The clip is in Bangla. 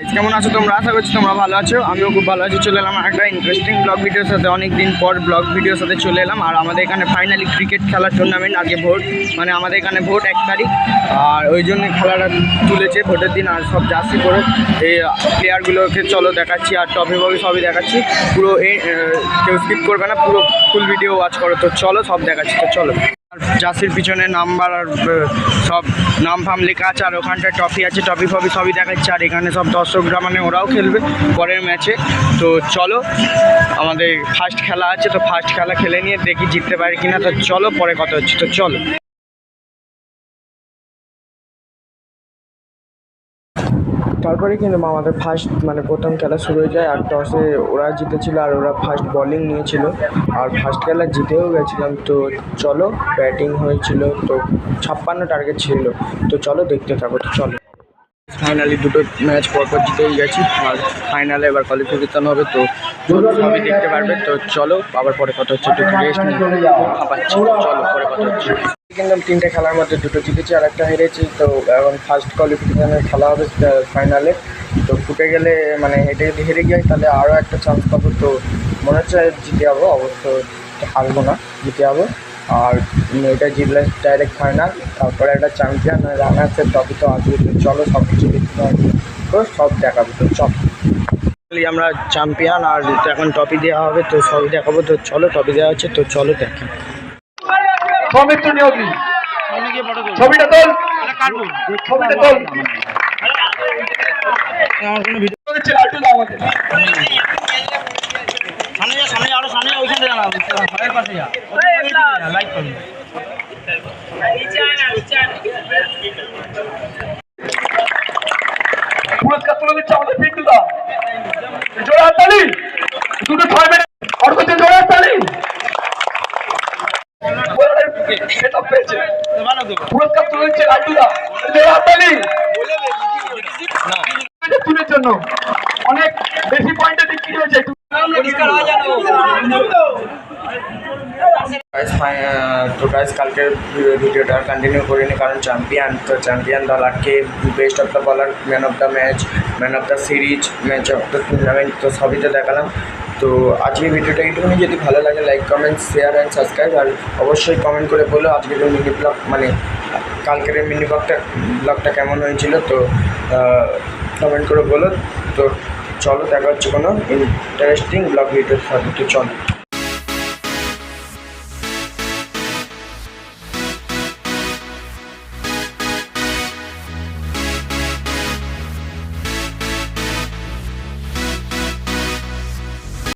কেমন আছো তোমরা? আশা করছি তোমরা ভালো আছো। আমিও খুব ভালো আছি। চলে এলাম একটা ইন্টারেস্টিং ব্লগ ভিডিওর সাথে। অনেক দিন পর ব্লগ ভিডিওর সাথে চলে এলাম। আর আমাদের এখানে ফাইনালি ক্রিকেট খেলার টুর্নামেন্ট আজকে ভোট। মানে আমাদের এখানে ভোট এক তারিখ। আর ওই জন্য খেলাটা তুলেছে ভোটের দিন। আর সব জার্সি করে এই প্লেয়ারগুলোকে চলো দেখাচ্ছি। আর টপি ফপি সবই দেখাচ্ছি। পুরো এই কেউ স্কিপ করবে না। পুরো ফুল ভিডিও ওয়াচ করো। তো চলো সব দেখাচ্ছি। তো চলো। জার্সির পিছনে নাম্বার আর সব নাম ফাম লেখা আছে, আর ওখানটায় ট্রফি আছে, ট্রফি ফপি সবই দেখাচ্ছে, আর এখানে সব দর্শকরা মানে ওরাও খেলবে পরের ম্যাচে। তো চলো, আমাদের ফার্স্ট খেলা আছে, তো ফার্স্ট খেলা খেলে নিয়ে দেখি জিততে পারি কিনা, তো চলো পরে কথা হচ্ছে, তো চলো। তারপরে কিন্তু আমাদের ফার্স্ট মানে প্রথম খেলা শুরু হয়ে যায় আর টসে ওরা জিতেছিল আর ওরা ফার্স্ট বলিং নিয়েছিল। আর ফার্স্ট খেলা জিতেও গেছিলাম, তো চলো ব্যাটিং হয়েছিল, তো ছাপ্পান্ন টার্গেট ছিল। তো চলো দেখতে থাকো, তো চলো। ফাইনালি দুটো ম্যাচ পরপর জিতেই গেছি। আর ফাইনালে এবার কোয়ালিফিকেশন হবে, তো সবই দেখতে পারবে। তো চলো, আবার পরে কথা হচ্ছে একটু রেস্ট নিই পাচ্ছি চলো, পরে কথা হচ্ছে। কিন্তু তিনটে খেলার মধ্যে দুটো জিতেছি আর একটা হেরেছি। তো এখন ফার্স্ট কোয়ালিফিকেশনের খেলা হবে ফাইনালে তো ফুটে গেলে মানে হেঁটে যদি হেরে যাই, তাহলে আরও একটা চান্স পাবো। তো মনে হচ্ছে জিতে যাব, অবশ্য হারবো না, জিতে যাব। আর এটা জিতলে ডাইরেক্ট ফাইনাল তারপরে একটা চ্যাম্পিয়ন রানার্সের ট্রফি তো আসবে তো চলো সব কিছু দেখতে হবে। তো সব দেখাবো তো চল। আমরা চ্যাম্পিয়ন আর এখন ট্রফি দেওয়া হবে তো সবই দেখাবো তো চলো ট্রফি দেওয়া হচ্ছে তো চলো দেখি। সৌমিত্র নিয়োগী। ছবিটা তোল। ছবিটা তোল। লাড্ডু দাও আমাদের সামনে আরও সামনে ওইখান জানাব ঘরের পাশে যা। লাইক করবি। পুরস্কার তুলে দিচ্ছে আমাদের পিন্টু দা। জোরে হাততালি দুটো ছয় মিনিট অর্থ হচ্ছে হাততালি পুরস্কার তুলে দিচ্ছে দা। হাততালি জন্য। অনেক বেশি পয়েন্টে বিক্রি হয়েছে তো গাইস কালকের ভিডিওটা কন্টিনিউ করিনি কারণ চ্যাম্পিয়ন তো champion দলারকে best of the bowler man of the match man of the series match of the tournament তো সবই তো দেখালাম। তো আজকে ভিডিওটা একটুখানি যদি ভালো লাগে like comment share and subscribe আর অবশ্যই কমেন্ট করে বলো আজকের মিনি ব্লগ মানে কালকের মিনি ব্লগটা ব্লগটা কেমন হয়েছিল। তো কমেন্ট করে বলো। তো চলো দেখা হচ্ছে কোনো ইন্টারেস্টিং ব্লগ ভিডিওর সাথে চলো।